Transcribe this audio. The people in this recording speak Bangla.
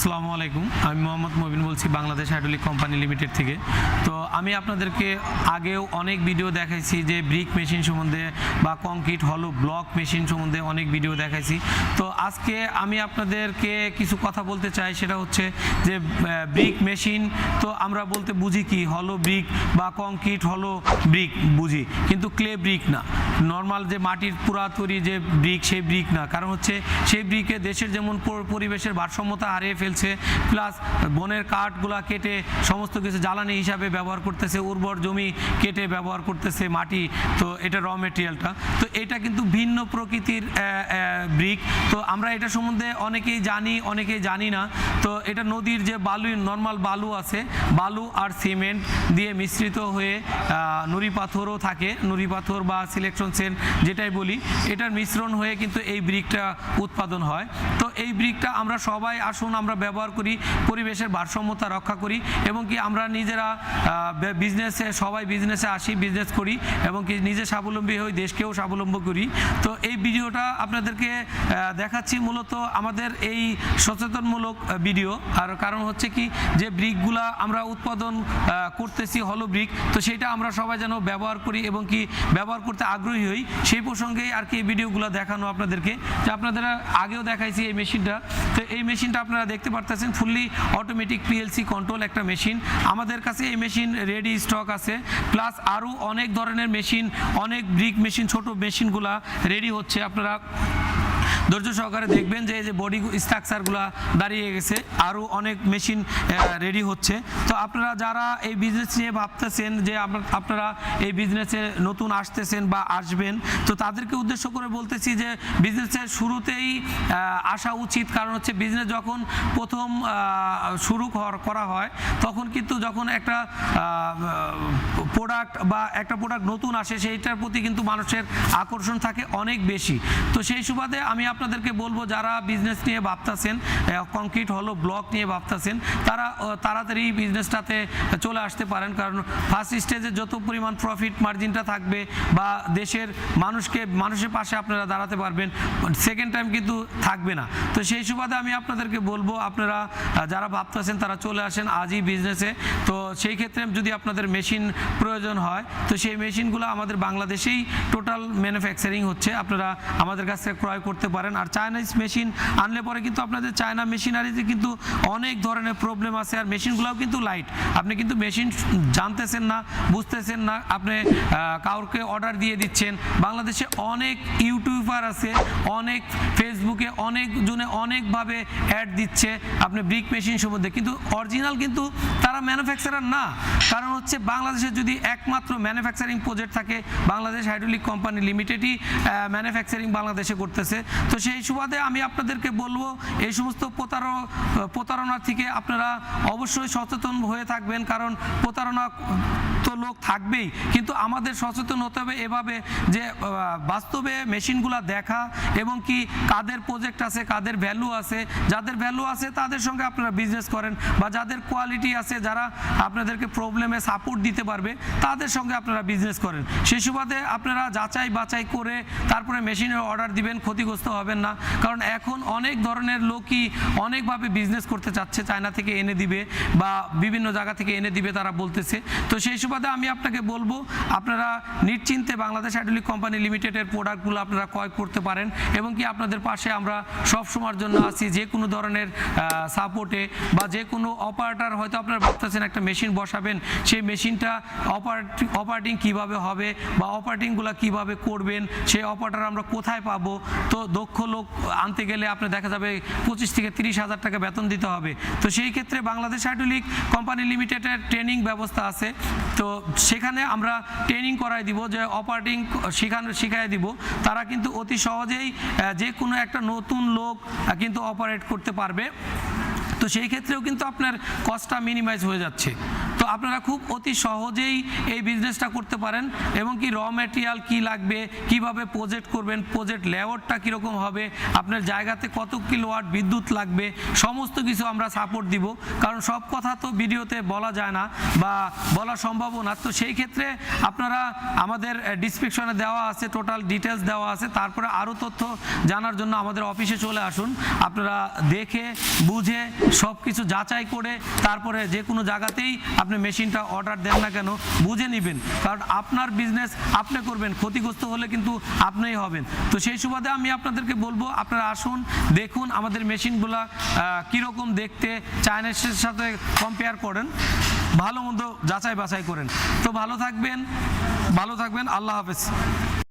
আসসালামু আলাইকুম। আমি মোহাম্মদ মবিন বলছি বাংলাদেশ হাইড্রোলিক কোম্পানি লিমিটেড থেকে। তো আমি আপনাদেরকে আগেও অনেক ভিডিও দেখাইছি যে ব্রিক মেশিন সম্বন্ধে বা কংক্রিট হলো ব্লক মেশিন সম্বন্ধে অনেক ভিডিও দেখাইছি। তো আজকে আমি আপনাদেরকে কিছু কথা বলতে চাই, সেটা হচ্ছে যে ব্রিক মেশিন, তো আমরা বলতে বুঝি কি হলো ব্রিক বা কংক্রিট হলো ব্রিক, বুঝি। কিন্তু ক্লে ব্রিক না। নর্মাল যে মাটির পুরাতরি যে ব্রিক সেই ব্রিক না। কারণ হচ্ছে সেই ব্রিকে দেশের যেমন পরিবেশের ভারসাম্যতা হারিয়ে ফেলছে প্লাস বনের কাঠগুলা কেটে সমস্ত কিছু জ্বালানি হিসাবে ব্যবহার করতেছে, উর্বর জমি কেটে ব্যবহার করতেছে মাটি, তো এটা র মেটেরিয়ালটা তো এটা কিন্তু ভিন্ন প্রকৃতির ব্রিক তো আমরা এটা সম্বন্ধে অনেকেই জানি অনেকেই জানি না। তো এটা নদীর যে বালু নর্মাল বালু আছে, বালু আর সিমেন্ট দিয়ে মিশ্রিত হয়ে নুড়ি পাথরও থাকে। নুড়ি পাথর বা সিলেকশন সেন যেটাই বলি, এটার মিশ্রণ হয়ে কিন্তু এই ব্রিকটা উৎপাদন হয়। তো এই ব্রিকটা আমরা সবাই আসুন, আমরা ব্যবহার করি, পরিবেশের ভারসাম্যতা রক্ষা করি এবং কি আমরা নিজেরা বিজনেসে সবাই বিজনেসে আসি বিজনেস করি এবং কি নিজে স্বাবলম্বী হই, দেশকেও স্বাবলম্বী করি। তো এই ভিডিওটা আপনাদেরকে দেখাচ্ছি মূলত আমাদের এই সচেতনমূলক ভিডিও। আর কারণ হচ্ছে কি, যে ব্রিকগুলা আমরা উৎপাদন করতেছি, হলো ব্রিক, তো সেটা আমরা সবাই যেন ব্যবহার করি এবং কি ব্যবহার করতে আগ্রহী হই। সেই প্রসঙ্গে আর কি এই ভিডিওগুলো দেখানো আপনাদেরকে। যে আপনাদের আগেও দেখাইছি এই মেশিনটা। তো এই মেশিনটা আপনারা দেখতে পারতেছেন ফুললি অটোমেটিক পিএলসি কন্ট্রোল একটা মেশিন। আমাদের কাছে এই মেশিন রেডি স্টক আছে। প্লাস আরও অনেক ধরনের মেশিন, অনেক ব্রিক মেশিন ছোট মেশিনগুলা রেডি হচ্ছে। আপনারা ধৈর্য সহকারে দেখবেন যে এই যে বডি স্ট্রাকচারগুলো দাঁড়িয়ে গেছে আরও অনেক মেশিন রেডি হচ্ছে। তো আপনারা যারা এই বিজনেস নিয়ে ভাবতেছেন যে আপনার- আপনারা এই বিজনেসে নতুন আসতেছেন বা আসবেন, তো তাদেরকে উদ্দেশ্য করে বলতেছি যে বিজনেসের শুরুতেই আসা উচিত। কারণ হচ্ছে বিজনেস যখন প্রথম শুরু করা হয়, তখন কিন্তু যখন একটা প্রোডাক্ট বা একটা প্রোডাক্ট নতুন আসে, সেইটার প্রতি কিন্তু মানুষের আকর্ষণ থাকে অনেক বেশি। তো সেই সুবাদে আমি আপনাদেরকে বলব, যারা বিজনেস নিয়ে ভাবতেছেন কংক্রিট হলো ব্লক নিয়ে ভাবতেছেন, তারা তাড়াতাড়ি বিজনেসটাতে চলে আসতে পারেন। কারণ ফার্স্ট স্টেজে যত পরিমাণ প্রফিট মার্জিনটা থাকবে বা দেশের মানুষকে, মানুষের পাশে আপনারা দাঁড়াতে পারবেন সেকেন্ড টাইম কিন্তু থাকবে না। তো সেই সুবাদে আমি আপনাদেরকে বলব, আপনারা যারা ভাবতেছেন তারা চলে আসেন আজই বিজনেসে তো সেই ক্ষেত্রে যদি আপনাদের মেশিন প্রয়োজন হয়, তো সেই মেশিনগুলো আমাদের বাংলাদেশেই টোটাল ম্যানুফ্যাকচারিং হচ্ছে। আপনারা আমাদের কাছ থেকে ক্রয় করতে পারেন। আর চায়নাইজ মেশিন আনলে পরে কিন্তু আপনাদের চায়না মেশিনারিতে কিন্তু অনেক ধরনের প্রবলেম আছে। আর মেশিনগুলোও কিন্তু লাইট আপনি কিন্তু মেশিন জানতেছেন না, বুঝতেছেন না, আপনি কাউকে অর্ডার দিয়ে দিচ্ছেন। বাংলাদেশে অনেক ইউটিউবার আছে, অনেক ফেসবুকে অনেক জনে অনেকভাবে অ্যাড দিচ্ছে আপনি ব্রিক মেশিন সম্বন্ধে। কিন্তু অরিজিনাল কিন্তু তারা ম্যানুফ্যাকচারার না। কারণ হচ্ছে বাংলাদেশে যদি একমাত্র ম্যানুফ্যাকচারিং প্রজেক্ট থাকে, বাংলাদেশ হাইড্রোলিক কোম্পানি লিমিটেডই ম্যানুফ্যাকচারিং বাংলাদেশে করতেছে। তো সেই সুবাদে আমি আপনাদেরকে বলব, এই সমস্ত প্রতারণ প্রতারণা থেকে আপনারা অবশ্যই সচেতন হয়ে থাকবেন, কারণ প্রতারণা তো লোক থাকবেই। কিন্তু আমাদের সচেতন হতে হবে এভাবে যে বাস্তবে মেশিনগুলো দেখা এবং কি কাদের প্রজেক্ট আছে, কাদের ভ্যালু আছে। যাদের ভ্যালু আছে, তাদের সঙ্গে আপনারা বিজনেস করেন বা যাদের কোয়ালিটি আছে, যারা আপনাদেরকে প্রবলেমে সাপোর্ট দিতে পারবে, তাদের সঙ্গে আপনারা বিজনেস করেন। সেই সুবাদে আপনারা যাচাই বাছাই করে তারপরে মেশিনের অর্ডার দিবেন, ক্ষতিগ্রস্ত হবেন না। কারণ এখন অনেক ধরনের লোকই অনেকভাবে বিজনেস করতে চাচ্ছে, চায়না থেকে এনে দিবে বা বিভিন্ন জায়গা থেকে এনে দিবে তারা বলতেছে। তো সেই সুবাদে আমি আপনাকে বলব, আপনারা নিশ্চিন্তে বাংলাদেশ হাইড্রোলিক কোম্পানি লিমিটেডের প্রোডাক্টগুলো আপনারা ক্রয় করতে পারেন এবং কি আপনাদের পাশে আমরা সব সময়ের জন্য আছি, যে কোনো ধরনের সাপোর্টে বা যে কোনো অপারেটার হয়তো আপনারা ভাবতেছেন একটা মেশিন বসাবেন, সেই মেশিনটা অপারেটিং অপারেটিং কীভাবে হবে বা অপারেটিংগুলো কীভাবে করবেন, সেই অপারেটার আমরা কোথায় পাবো? তো দক্ষ লোক আনতে গেলে আপনি দেখা যাবে পঁচিশ থেকে তিরিশ হাজার টাকা বেতন দিতে হবে। তো সেই ক্ষেত্রে বাংলাদেশ হাইড্রোলিক কোম্পানি লিমিটেডের ট্রেনিং ব্যবস্থা আছে। তো সেখানে আমরা ট্রেনিং করাই দিব, যে অপারেটিং শেখানো, শিখাই দিব। তারা কিন্তু অতি সহজেই যে কোনো একটা নতুন লোক কিন্তু অপারেট করতে পারবে। তো সেই ক্ষেত্রেও কিন্তু আপনার কস্টটা মিনিমাইজ হয়ে যাচ্ছে। তো আপনারা খুব অতি সহজেই এই বিজনেসটা করতে পারেন এবং কি র ম্যাটেরিয়াল কি লাগবে, কীভাবে প্রজেক্ট করবেন প্রজেক্ট লেআউটটা কীরকম হবে, আপনার জায়গাতে কত কিলোওয়াট বিদ্যুৎ লাগবে, সমস্ত কিছু আমরা সাপোর্ট দিব। কারণ সব কথা তো ভিডিওতে বলা যায় না বা বলা সম্ভব না। তো সেই ক্ষেত্রে আপনারা আমাদের ডিসক্রিপশনে দেওয়া আছে টোটাল ডিটেলস দেওয়া আছে। তারপরে আরও তথ্য জানার জন্য আমাদের অফিসে চলে আসুন। আপনারা দেখে, বুঝে সব কিছু যাচাই করে তারপরে যে কোনো জায়গাতেই আপনি মেশিনটা অর্ডার দেন না কেন, বুঝে নেবেন। কারণ আপনার বিজনেস আপনি করবেন, ক্ষতিগ্রস্ত হলে কিন্তু আপনিই হবেন। তো সেই সুবাদে আমি আপনাদেরকে বলব, আপনারা আসুন, দেখুন আমাদের মেশিনগুলা কীরকম দেখতে চাইনিজের সাথে কম্পেয়ার করেন, ভালো মন্দ যাচাই বাছাই করেন। তো ভালো থাকবেন ভালো থাকবেন, আল্লাহ হাফেজ।